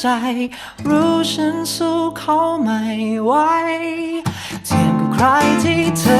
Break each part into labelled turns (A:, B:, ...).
A: ใจ รู้ฉันสู้เขาไม่ไหวเทียมกับใครที่เธอ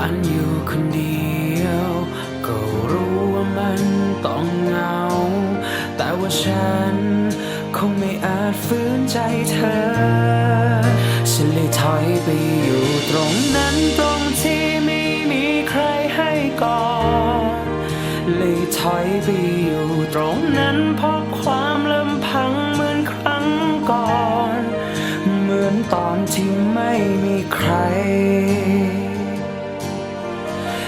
B: การอยู่คนเดียว ก็รู้ว่ามันต้องเหงา แต่ว่าฉัน คงไม่อาจฝืนใจเธอ ฉันเลยถอยไปอยู่ตรงนั้นตรงที่ไม่มีใครให้ก่อนเลยถอยไปอยู่ตรงนั้นเพราะความลำพังเหมือนครั้งก่อน เหมือนตอนที่ไม่มีใคร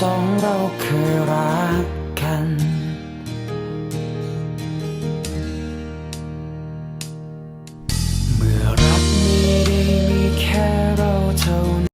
B: สองเราเคยรัก